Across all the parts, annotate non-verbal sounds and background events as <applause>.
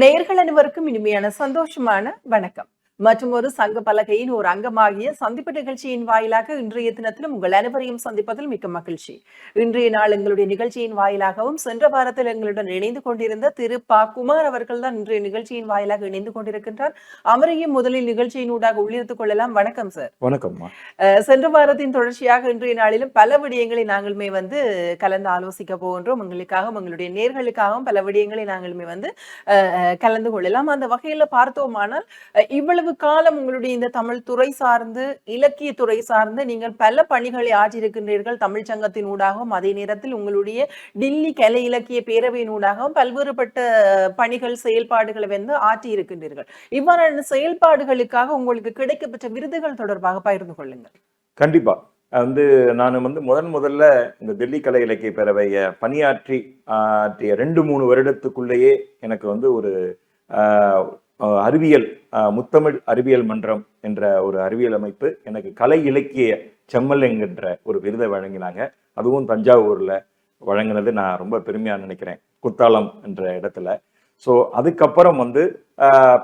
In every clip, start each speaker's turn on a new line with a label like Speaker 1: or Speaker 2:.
Speaker 1: நேர்கள் அனைவருக்கும் இனிமையான சந்தோஷமான வணக்கம். மற்றும் ஒரு சங்க பலகையின் ஒரு அங்கமாகிய சந்திப்பு நிகழ்ச்சியின் வாயிலாக இன்றைய தினத்திலும் உங்கள் அனைவரையும் சந்திப்பதில் மிக்க மகிழ்ச்சி. இன்றைய நாள் எங்களுடைய நிகழ்ச்சியின் வாயிலாகவும் சென்ற வாரத்தில் எங்களுடன் இணைந்து கொண்டிருந்த திரு. பா. குமார் அவர்கள் தான் இன்றைய நிகழ்ச்சியின் வாயிலாக இணைந்து கொண்டிருக்கின்றார். அவரையும் முதலில் நிகழ்ச்சியின் ஊடாக உள்ளிருத்துக் கொள்ளலாம். வணக்கம் சார்
Speaker 2: வணக்கம்மா.
Speaker 1: அஹ் சென்ற வாரத்தின் தொடர்ச்சியாக இன்றைய நாளிலும் பல விடயங்களை நாங்களுமே வந்து கலந்து ஆலோசிக்க போகின்றோம். உங்களுக்காகவும் உங்களுடைய நேர்களுக்காகவும் பல விடயங்களை நாங்களுமே வந்து கலந்து கொள்ளலாம். அந்த வகையில பார்த்தோமானால் அஹ், இவ்வளவு காலம் உங்களுடைய இந்த தமிழ் துறை சார்ந்து இலக்கிய துறை சார்ந்து நீங்கள் பல பணிகளை ஆற்றியிருக்கின்றீர்கள். தமிழ் சங்கத்தின் ஊடாகவும் அதே நேரத்தில் உங்களுடைய டில்லி கலை இலக்கிய பேரவையின் ஊடாகவும் பல்வேறுபட்ட பணிகள் செயல்பாடுகளை வந்து ஆற்றி இருக்கின்றீர்கள் இவ்வாறான செயல்பாடுகளுக்காக உங்களுக்கு கிடைக்கப்பெற்ற விருதுகள் தொடர்பாக பகிர்ந்து கொள்ளுங்கள்.
Speaker 2: கண்டிப்பா. வந்து நான் வந்து முதன் முதல்ல இந்த டெல்லி கலை இலக்கிய பேரவையை பணியாற்றி ஆற்றிய ரெண்டு மூணு வருடத்துக்குள்ளேயே எனக்கு வந்து ஒரு ஆஹ், அறிவியல் முத்தமிழ் அறிவியல் மன்றம் என்ற ஒரு அறிவியல் அமைப்பு எனக்கு கலை இலக்கிய செம்மல் என்கின்ற ஒரு விருதை வழங்கினாங்க. அதுவும் தஞ்சாவூரில் வழங்கினது நான் ரொம்ப பெருமையாக நினைக்கிறேன். குத்தாலம் என்ற இடத்துல. ஸோ அதுக்கப்புறம் வந்து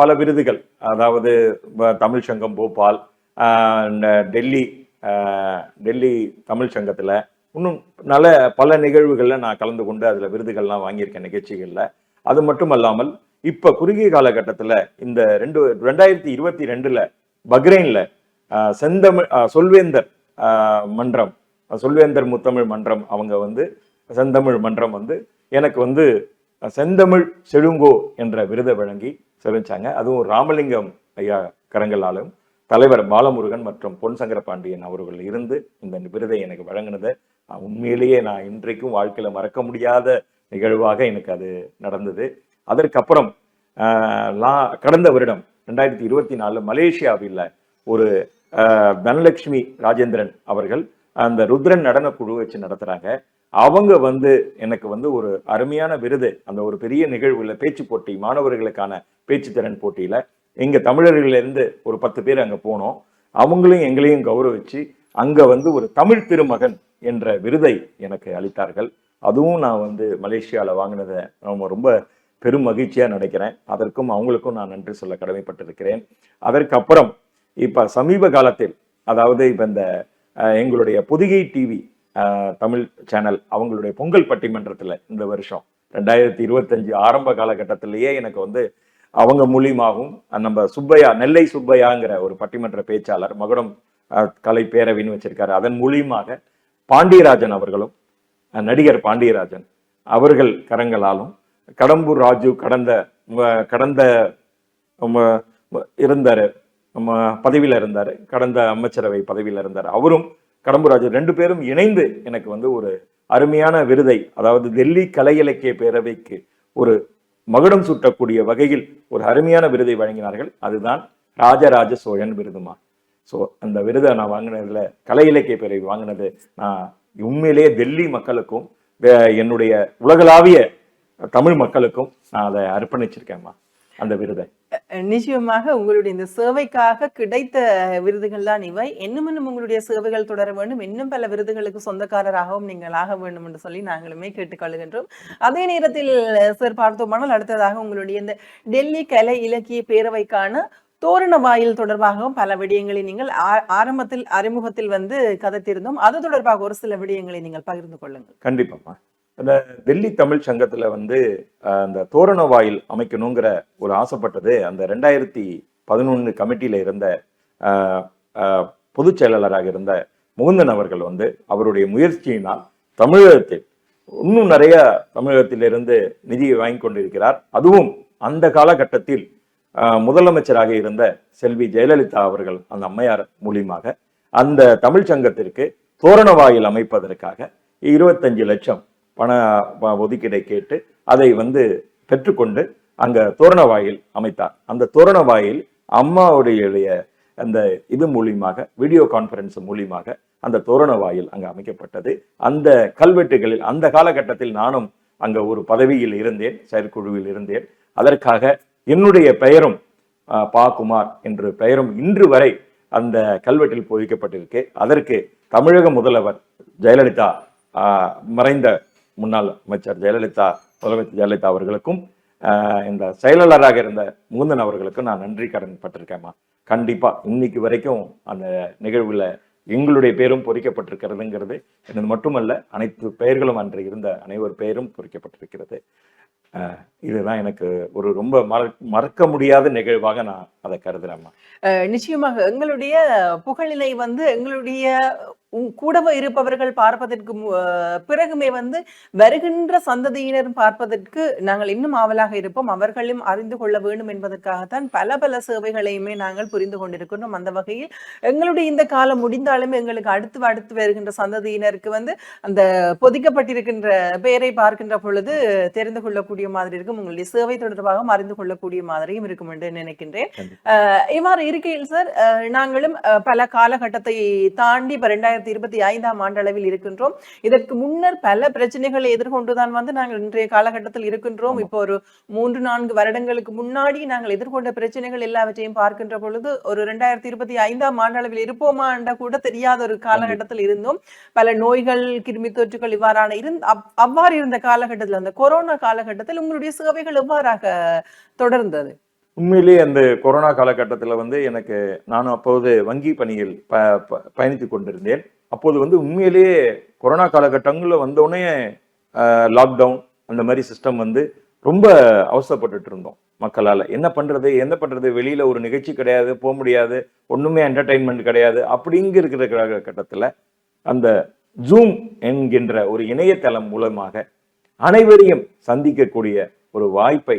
Speaker 2: பல விருதுகள். அதாவது தமிழ் சங்கம் போபால் இந்த டெல்லி டெல்லி தமிழ் சங்கத்தில். இன்னும் நல்ல பல நிகழ்வுகளில் நான் கலந்து கொண்டு அதில் விருதுகள்லாம் வாங்கியிருக்கேன் நிகழ்ச்சிகளில். அது மட்டும் அல்லாமல் இப்போ குறுகிய காலகட்டத்தில் இந்த ரெண்டு ரெண்டாயிரத்தி இருபத்தி ரெண்டுல பக்ரைன்ல செந்தமிழ் சொல்வேந்தர் மன்றம் சொல்வேந்தர் முத்தமிழ் மன்றம் அவங்க வந்து செந்தமிழ் மன்றம் வந்து எனக்கு வந்து செந்தமிழ் செழுங்கோ என்ற விருதை வழங்கி சிறச்சாங்க அதுவும் ராமலிங்கம் ஐயா கரங்களாலும் தலைவர் பாலமுருகன் மற்றும் பொன் சங்கரபாண்டியன் அவர்கள் இருந்து இந்த விருதை எனக்கு வழங்கினதை. உண்மையிலேயே நான் இன்றைக்கும் வாழ்க்கையில் மறக்க முடியாத நிகழ்வாக எனக்கு அது நடந்தது. அதற்கப்புறம் லா- கடந்த வருடம் ரெண்டாயிரத்தி இருபத்தி நாலு மலேசியாவில் ஒரு தனலட்சுமி ராஜேந்திரன் அவர்கள் அந்த ருத்ரன் நடன குழு வச்சு நடத்துகிறாங்க அவங்க வந்து எனக்கு வந்து ஒரு அருமையான விருது. அந்த ஒரு பெரிய நிகழ்வுல பேச்சு போட்டி மாணவர்களுக்கான பேச்சு திறன் போட்டியில எங்கள் தமிழர்கள்லேருந்து ஒரு பத்து பேர் அங்கே போனோம். அவங்களையும் எங்களையும் கௌரவிச்சு அங்கே வந்து ஒரு தமிழ் திருமகன் என்ற விருதை எனக்கு அளித்தார்கள். அதுவும் நான் வந்து மலேசியாவில் வாங்கினதை நம்ம ரொம்ப பெரும் மகிழ்ச்சியாக நினைக்கிறேன். அதற்கும் அவங்களுக்கும் நான் நன்றி சொல்ல கடமைப்பட்டிருக்கிறேன். அதற்கப்புறம் இப்போ சமீப காலத்தில் அதாவது இப்போ இந்த எங்களுடைய புதுகை டிவி தமிழ் சேனல் அவங்களுடைய பொங்கல் பட்டிமன்றத்தில் இந்த வருஷம் ரெண்டாயிரத்தி இருபத்தஞ்சு ஆரம்ப காலகட்டத்திலேயே எனக்கு வந்து அவங்க மூலியமாகவும் நம்ம சுப்பையா நெல்லை சுப்பையாங்கிற ஒரு பட்டிமன்ற பேச்சாளர் மகுடம் கலை பேரவின்னு வச்சிருக்காரு. அதன் மூலியமாக பாண்டியராஜன் அவர்களும் நடிகர் பாண்டியராஜன் அவர்கள் கரங்களாலும் கடம்பூர் ராஜு கடந்த கடந்த இருந்தார். நம்ம பதவியில இருந்தாரு. கடந்த அமைச்சரவை பதவியில இருந்தார். அவரும் கடம்பூர் ராஜு ரெண்டு பேரும் இணைந்து எனக்கு வந்து ஒரு அருமையான விருதை அதாவது டெல்லி கலை இலக்கிய பேரவைக்கு ஒரு மகுடம் சூட்டக்கூடிய வகையில் ஒரு அருமையான விருதை வழங்கினார்கள். அதுதான் ராஜராஜ சோழன் விருதுமா? ஸோ அந்த விருதை நான் வாங்கினதுல கலை இலக்கிய பேரவை வாங்கினது நான் உண்மையிலேயே டெல்லி மக்களுக்கும் வே- என்னுடைய உலகளாவிய தமிழ் மக்களுக்கும் நான் அதை அர்ப்பணிச்சிருக்கேன்மா அந்த விருதை.
Speaker 1: நிச்சயமாக உங்களுடைய இந்த சேவைக்காக கிடைத்த விருதுகள் தான் இவை. இன்னும் இன்னும் உங்களுடைய சேவைகள் தொடர வேண்டும். இன்னும் பல விருதுகளுக்கு சொந்தக்காரராகவும் நீங்கள் ஆக வேண்டும் என்று சொல்லி நாங்களுமே கேட்டுக்கொள்கின்றோம் அதே நேரத்தில் சார் பார்த்தோமானால் அடுத்ததாக உங்களுடைய இந்த டெல்லி கலை இலக்கிய பேரவைக்கான தோரண வாயில் தொடர்பாகவும் பல விடயங்களை நீங்கள் ஆரம்பத்தில் அறிமுகத்தில் வந்து கதைத்திருந்தோம். அது தொடர்பாக ஒரு சில விடயங்களை நீங்கள் பகிர்ந்து கொள்ளுங்கள்.
Speaker 2: கண்டிப்பாம்மா. அந்த டெல்லி தமிழ் சங்கத்தில் வந்து அந்த தோரண வாயில் அமைக்கணுங்கிற ஒரு ஆசைப்பட்டது. அந்த ரெண்டாயிரத்தி பதினொன்று கமிட்டியில் இருந்த பொதுச் செயலாளராக இருந்த முகுந்தன் அவர்கள் வந்து அவருடைய முயற்சியினால் தமிழகத்தில் இன்னும் நிறைய தமிழகத்திலிருந்து நிதியை வாங்கி கொண்டிருக்கிறார். அதுவும் அந்த காலகட்டத்தில் முதலமைச்சராக இருந்த செல்வி ஜெயலலிதா அவர்கள் அந்த அம்மையார் மூலியமாக அந்த தமிழ் சங்கத்திற்கு தோரண வாயில் அமைப்பதற்காக இருபத்தஞ்சு லட்சம் பண ஒதுக்கீடை கேட்டு அதை வந்து பெற்றுக்கொண்டு அங்கே தோரண வாயில் அமைத்தார். அந்த தோரண வாயில் அம்மாவுடைய அந்த இது மூலியமாக வீடியோ கான்ஃபரன்ஸ் மூலியமாக அந்த தோரண வாயில் அங்கே அமைக்கப்பட்டது. அந்த கல்வெட்டுகளில் அந்த காலகட்டத்தில் நானும் அங்கே ஒரு பதவியில் இருந்தேன் செயற்குழுவில் இருந்தேன். அதற்காக என்னுடைய பெயரும் பா குமார் என்று பெயரும் இன்று வரை அந்த கல்வெட்டில் பொதிக்கப்பட்டிருக்கு அதற்கு தமிழக முதல்வர் ஜெயலலிதா மறைந்த முன்னாள் அமைச்சர் ஜெயலலிதா முதலமைச்சர் ஜெயலலிதா அவர்களுக்கும் ஆஹ் இந்த செயலாளராக இருந்த முகுந்தன் அவர்களுக்கும் நான் நன்றி கடன் பட்டிருக்கேம்மா கண்டிப்பா இன்னைக்கு வரைக்கும் அந்த நிகழ்வுல எங்களுடைய பேரும் பொறிக்கப்பட்டிருக்கிறதுங்கிறது எனது மட்டுமல்ல அனைத்து பெயர்களும் அன்று இருந்த அனைவர் பெயரும் பொறிக்கப்பட்டிருக்கிறது. ஆஹ் இதுதான் எனக்கு ஒரு ரொம்ப மற மறக்க முடியாத நிகழ்வாக நான் அதை கருதுறேம்மா
Speaker 1: நிச்சயமாக எங்களுடைய புகழினை வந்து எங்களுடைய கூடவே இருப்பவர்கள் பார்ப்பதற்கு பிறகுமே வந்து வருகின்ற சந்ததியினர் பார்ப்பதற்கு நாங்கள் இன்னும் ஆவலாக இருப்போம். அவர்களும் அறிந்து கொள்ள வேண்டும் என்பதற்காகத்தான் பல பல சேவைகளையுமே நாங்கள் புரிந்து கொண்டிருக்கின்றோம். அந்த வகையில் எங்களுடைய இந்த காலம் முடிந்தாலும் எங்களுக்கு அடுத்து அடுத்து வருகின்ற சந்ததியினருக்கு வந்து அந்த பொதிக்கப்பட்டிருக்கின்ற பெயரை பார்க்கின்ற பொழுது தெரிந்து கொள்ளக்கூடிய மாதிரி இருக்கும். உங்களுடைய சேவை தொடர்பாக அறிந்து கொள்ளக்கூடிய மாதிரியும் இருக்கும் என்று நினைக்கின்றேன். இவ்வாறு இருக்கையில் சார் நாங்களும் பல காலகட்டத்தை தாண்டி இப்ப ரெண்டாயிரத்தி இருபத்தி ஐந்தாம் ஆண்டளவில் இருக்கின்றோம். இதற்கு முன்னர் பல பிரச்சனைகளை எதிர்கொண்டுதான் வந்து நாங்கள் இன்றைய காலகட்டத்தில் இருக்கின்றோம். இப்போ ஒரு மூன்று நான்கு வருடங்களுக்கு முன்னாடி நாங்கள் எதிர்கொண்ட பிரச்சனைகள் எல்லாவற்றையும் பார்க்கின்ற பொழுது ஒரு ரெண்டாயிரத்தி இருபத்தி ஐந்தாம் ஆண்டளவில் இருப்போமா என்ற கூட தெரியாத ஒரு காலகட்டத்தில் இருந்தோம். பல நோய்கள் கிருமி தொற்றுகள் இவ்வாறான இருந்த அவ்- அவ்வாறு இருந்த காலகட்டத்தில் அந்த கொரோனா காலகட்டத்தில் உங்களுடைய சேவைகள் எவ்வாறாக தொடர்ந்தது?
Speaker 2: உண்மையிலேயே அந்த கொரோனா காலகட்டத்தில் வந்து எனக்கு நான் அப்போது வங்கி பணியில் ப ப- பயணித்துக் கொண்டிருந்தேன். அப்போது வந்து உண்மையிலேயே கொரோனா காலகட்டங்களில் வந்தோடனே லாக்டவுன் அந்த மாதிரி சிஸ்டம் வந்து ரொம்ப அவசரப்பட்டுட்டு இருந்தோம் மக்களால். என்ன பண்ணுறது என்ன பண்ணுறது வெளியில் ஒரு நிகழ்ச்சி கிடையாது போக முடியாது ஒன்றுமே என்டர்டைன்மெண்ட் கிடையாது அப்படிங்க இருக்கிற காலகட்டத்தில் அந்த ஜூம் என்கின்ற ஒரு இணையதளம் மூலமாக அனைவரையும் சந்திக்கக்கூடிய ஒரு வாய்ப்பை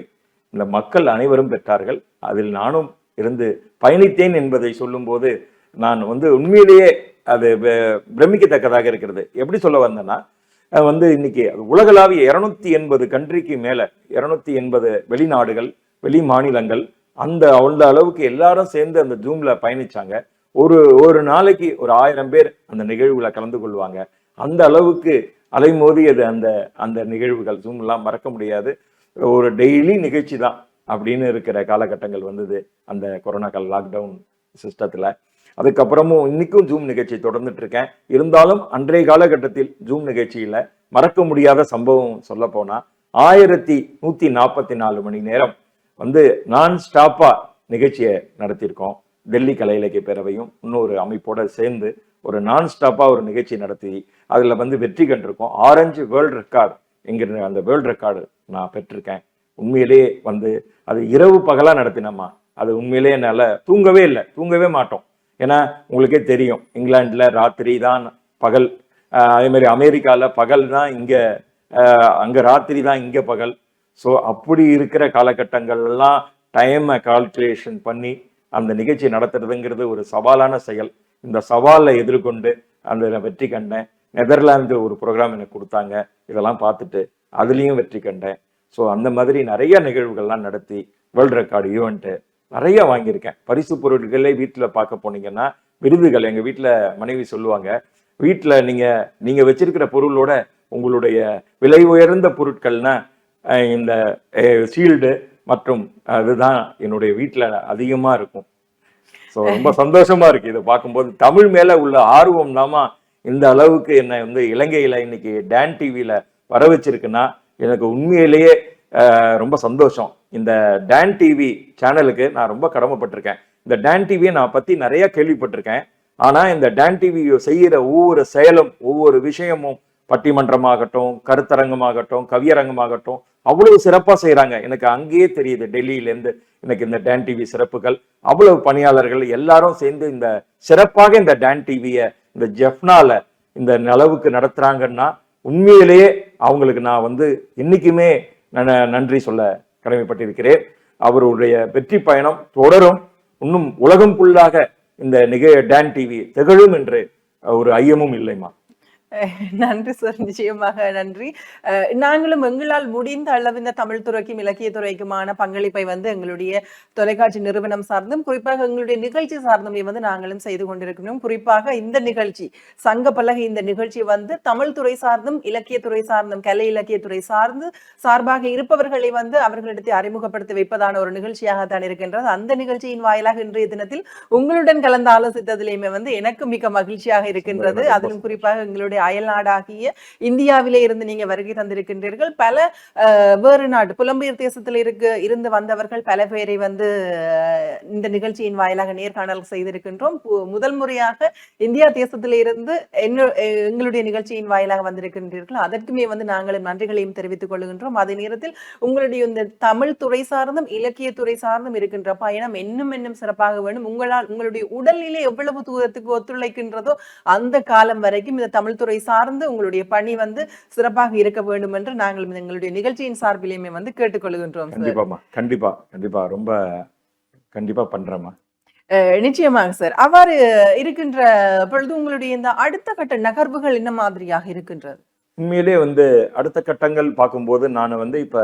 Speaker 2: இந்த மக்கள் அனைவரும் பெற்றார்கள். அதில் நானும் இருந்து பயணித்தேன் என்பதை சொல்லும்போது நான் வந்து உண்மையிலேயே அது ப- பிரமிக்கத்தக்கதாக இருக்கிறது. எப்படி சொல்ல வந்தேன்னா வந்து இன்னைக்கு உலகளாவிய இரநூத்தி எண்பது கண்ட்ரிக்கு மேலே இரநூத்தி எண்பது வெளிநாடுகள் வெளி மாநிலங்கள் அந்த அந்த அளவுக்கு எல்லாரும் சேர்ந்து அந்த ஜூம்ல பயணிச்சாங்க. ஒரு ஒரு நாளைக்கு ஒரு ஆயிரம் பேர் அந்த நிகழ்வுல கலந்து கொள்வாங்க. அந்த அளவுக்கு அலைமோதியது அந்த அந்த நிகழ்வுகள். ஜூம்லாம் மறக்க முடியாது. ஒரு டெய்லி நிகழ்ச்சி தான் அப்படின்னு இருக்கிற காலகட்டங்கள் வந்தது அந்த கொரோனா கால லாக்டவுன் சிஸ்டத்தில் அதுக்கப்புறமும் இன்னைக்கும் ஜூம் நிகழ்ச்சி தொடர்ந்துட்டு இருக்கேன் இருந்தாலும் அன்றைய காலகட்டத்தில் ஜூம் நிகழ்ச்சியில் மறக்க முடியாத சம்பவம் சொல்ல போனால் ஆயிரத்தி நூற்றி நாற்பத்தி நாலு மணி நேரம் வந்து நான் ஸ்டாப்பாக நிகழ்ச்சியை நடத்தியிருக்கோம். டெல்லி கலை இலக்கிய பேரவையும் இன்னொரு அமைப்போட சேர்ந்து ஒரு நான் ஸ்டாப்பாக ஒரு நிகழ்ச்சி நடத்தி அதில் வந்து வெற்றி கண்டிருக்கோம். ஆரஞ்சு வேர்ல்ட் ரெக்கார்டு என்கிற அந்த வேர்ல்ட் ரெக்கார்டு நான் பெற்றிருக்கேன். உண்மையிலேயே வந்து அது இரவு பகலாக நடத்தினம்மா. அது உண்மையிலேயே என்னால் தூங்கவே இல்லை. தூங்கவே மாட்டோம். ஏன்னா உங்களுக்கே தெரியும். இங்கிலாண்டில் ராத்திரி தான் பகல். அதேமாதிரி அதே மாதிரி பகல் தான் இங்கே அங்கே ராத்திரி தான் இங்கே பகல். ஸோ அப்படி இருக்கிற காலகட்டங்கள் எல்லாம் டைமை கால்குலேஷன் பண்ணி அந்த நிகழ்ச்சி நடத்துறதுங்கிறது ஒரு சவாலான செயல். இந்த சவாலை எதிர்கொண்டு அந்த வெற்றி கண்டேன் நெதர்லாந்து ஒரு ப்ரோக்ராம் எனக்கு கொடுத்தாங்க. இதெல்லாம் பார்த்துட்டு அதுலேயும் வெற்றி கண்டேன். ஸோ அந்த மாதிரி நிறைய நிகழ்வுகள்லாம் நடத்தி வேர்ல்ட் ரெக்கார்டு ஈவெண்ட்டு நிறைய வாங்கியிருக்கேன். பரிசு பொருட்களே வீட்டில் பார்க்க போனீங்கன்னா விருதுகள் எங்கள் வீட்டில் மனைவி சொல்லுவாங்க வீட்டில் நீங்கள் நீங்கள் வச்சிருக்கிற பொருளோட உங்களுடைய விலை உயர்ந்த பொருட்கள்னா இந்த ஷீல்டு மற்றும் அதுதான் என்னுடைய வீட்டில் அதிகமாக இருக்கும். ஸோ ரொம்ப <laughs> சந்தோஷமா இருக்கு இதை பார்க்கும்போது. தமிழ் மேல உள்ள ஆர்வம் தாமா இந்த அளவுக்கு என்னை வந்து இலங்கையில இன்னைக்கு டான் டிவியில வர வச்சிருக்குன்னா எனக்கு உண்மையிலேயே ரொம்ப சந்தோஷம். இந்த டேன் டிவி சேனலுக்கு நான் ரொம்ப கடமைப்பட்டிருக்கேன். இந்த டேன் டிவியை நான் பற்றி நிறைய கேள்விப்பட்டிருக்கேன். ஆனால் இந்த டேன் டிவி செய்கிற ஒவ்வொரு செயலும் ஒவ்வொரு விஷயமும் பட்டிமன்றமாகட்டும் கருத்தரங்கமாகட்டும் கவியரங்கமாகட்டும் அவ்வளவு சிறப்பாக செய்கிறாங்க எனக்கு அங்கேயே தெரியுது டெல்லியிலேருந்து எனக்கு இந்த டேன் டிவி சிறப்புகள். அவ்வளவு பணியாளர்கள் எல்லாரும் சேர்ந்து இந்த சிறப்பாக இந்த டேன் டிவியை இந்த ஜெஃப்னால இந்த அளவுக்கு நடத்துகிறாங்கன்னா உண்மையிலேயே அவங்களுக்கு நான் வந்து என்றைக்குமே நன்றி சொல்ல கடமைப்பட்டிருக்கிறேன். அவருடைய வெற்றி பயணம் தொடரும். இன்னும் உலகம் ஃபுல்லாக இந்த நிக டேன் டிவி திகழும் என்று ஒரு ஐயமும் இல்லைம்மா. <laughs>
Speaker 1: நன்றி சார். நிச்சயமாக நன்றி. நாங்களும் எங்களால் முடிந்த அளவு இந்த தமிழ் துறைக்கும் இலக்கிய துறைக்குமான பங்களிப்பை வந்து எங்களுடைய தொலைக்காட்சி நிறுவனம் சார்ந்தும் குறிப்பாக எங்களுடைய நிகழ்ச்சி சார்ந்தும் வந்து நாங்களும் செய்து கொண்டிருக்கிறோம் குறிப்பாக இந்த நிகழ்ச்சி சங்க பலகை இந்த நிகழ்ச்சி வந்து தமிழ் துறை சார்ந்தும் இலக்கிய துறை சார்ந்தும் கலை இலக்கிய துறை சார்ந்து சார்பாக இருப்பவர்களை வந்து அவர்களிடத்தை அறிமுகப்படுத்தி வைப்பதான ஒரு நிகழ்ச்சியாகத்தான் இருக்கின்றது. அந்த நிகழ்ச்சியின் வாயிலாக இன்றைய தினத்தில் உங்களுடன் கலந்து ஆலோசித்ததிலேயுமே வந்து எனக்கு மிக மகிழ்ச்சியாக இருக்கின்றது. அதிலும் குறிப்பாக எங்களுடைய உங்களுடைய அயல் நாடாகிய இந்தியாவிலே இருந்து நீங்க வருகை தந்திருக்கின்றீர்கள். பல வேறு நாடு புலம்பெயர் தேசத்தில் இருக்கு இருந்து வந்தவர்கள் பல பேரை வந்து இந்த நிகழ்ச்சியின் வாயிலாக நேர்காணல் செய்திருக்கின்றோம். முதல் முறையாக இந்தியா தேசத்தில இருந்து எங்களுடைய நிகழ்ச்சியின் வாயிலாக வந்திருக்கின்றீர்கள். அதற்குமே வந்து நாங்களும் நன்றிகளையும் தெரிவித்துக் கொள்கின்றோம். அதே நேரத்தில் உங்களுடைய இந்த தமிழ் துறை சார்ந்தும் இலக்கிய துறை சார்ந்தும் இருக்கின்ற பயணம் இன்னும் இன்னும் சிறப்பாக வேண்டும் உங்களால் உங்களுடைய உடல்நிலை எவ்வளவு தூரத்துக்கு ஒத்துழைக்கின்றதோ அந்த காலம் வரைக்கும் இந்த தமிழ் துறை சார்ந்து உங்களுடைய பணி வந்து சிறப்பாக இருக்க வேண்டும் என்று நாங்கள் எங்களுடைய நிகழ்ச்சியின் சார்பிலையுமே வந்து கேட்டுக்கொள்கின்றோம் சார்.
Speaker 2: கண்டிப்பாம்மா கண்டிப்பா கண்டிப்பா. ரொம்ப கண்டிப்பா பண்றேம்மா.
Speaker 1: நிச்சயமாக சார் அவ்வாறு இருக்கின்ற பொழுது உங்களுடைய இந்த அடுத்த கட்ட நகர்வுகள் என்ன மாதிரியாக இருக்கின்றது?
Speaker 2: உண்மையிலே வந்து அடுத்த கட்டங்கள் பார்க்கும்போது நான் வந்து இப்ப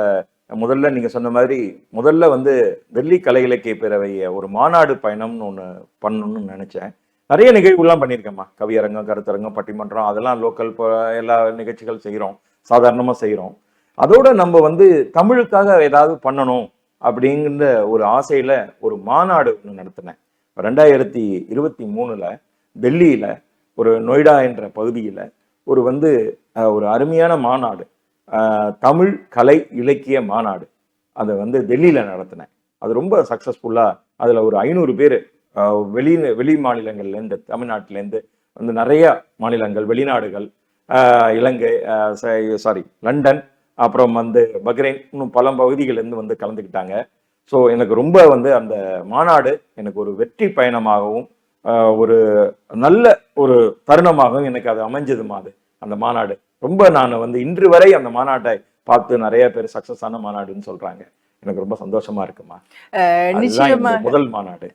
Speaker 2: முதல்ல நீங்க சொன்ன மாதிரி முதல்ல வந்து டெல்லி கலை இலக்கிய பேரவைய ஒரு மாநாடு பயணம்னு ஒன்று பண்ணணும்னு நினைச்சேன். நிறைய நிகழ்வுகள்லாம் பண்ணியிருக்கேம்மா. கவியரங்கம் கருத்தரங்கம் பட்டிமன்றம் அதெல்லாம் லோக்கல் எல்லா நிகழ்ச்சிகள் செய்கிறோம் சாதாரணமாக செய்கிறோம் அதோட நம்ம வந்து தமிழுக்காக ஏதாவது பண்ணணும் அப்படிங்கிற ஒரு ஆசையில் ஒரு மாநாடு ஒன்று நடத்தினேன். ரெண்டாயிரத்தி இருபத்தி மூணில் டெல்லியில் ஒரு நொய்டா என்ற பகுதியில் ஒரு வந்து ஒரு அருமையான மாநாடு. தமிழ் கலை இலக்கிய மாநாடு. அதை வந்து டெல்லியில் நடத்தினேன். அது ரொம்ப சக்ஸஸ்ஃபுல்லாக அதில் ஒரு ஐநூறு பேர் வெளி வெளி மாநிலங்கள்லேருந்து தமிழ்நாட்டிலேருந்து வந்து நிறைய மாநிலங்கள் வெளிநாடுகள் இலங்கை சாரி லண்டன் அப்புறம் வந்து பக்ரைன் இன்னும் பல பகுதிகளிலிருந்து வந்து கலந்துக்கிட்டாங்க. ஸோ எனக்கு ரொம்ப வந்து அந்த மாநாடு எனக்கு ஒரு வெற்றி பயணமாகவும் ஒரு நல்ல ஒரு தருணமாகவும் எனக்கு அது அமைஞ்சதுமா அது அந்த மாநாடு. ரொம்ப நான் வந்து இன்று வரை அந்த மாநாட்டை பார்த்து நிறைய பேர் சக்ஸஸ் ஆன மாநாடுன்னு சொல்கிறாங்க எனக்கு ரொம்ப சந்தோஷமா இருக்குமா?
Speaker 1: நிச்சயமா.
Speaker 2: முதல் மாநாடு.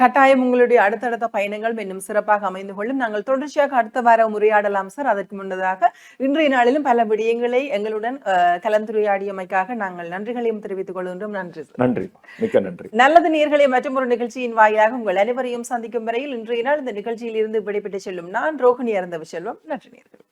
Speaker 1: கட்டாயம் உங்களுடைய அடுத்தடுத்த பயணங்கள் இன்னும் சிறப்பாக அமைந்து கொள்ளும். நாங்கள் தொடர்ச்சியாக அடுத்த வாரம் உரையாடலாம் சார். அதற்கு முன்னதாக இன்றைய நாளிலும் பல விடயங்களை எங்களுடன் கலந்துரையாடியமைக்காக நாங்கள் நன்றிகளையும் தெரிவித்துக் கொள்கின்றோம். நன்றி
Speaker 2: நன்றி. மிக்க நன்றி.
Speaker 1: நல்லது நேர்களை மற்றும் ஒரு நிகழ்ச்சியின் வாயிலாக உங்கள் அனைவரையும் சந்திக்கும் வரையில் இன்றைய நாள் இந்த நிகழ்ச்சியில் இருந்து விடைபெற்று செல்லும் நான் ரோகிணி அறந்தவ செல்வம். நன்றி நேர்கள்.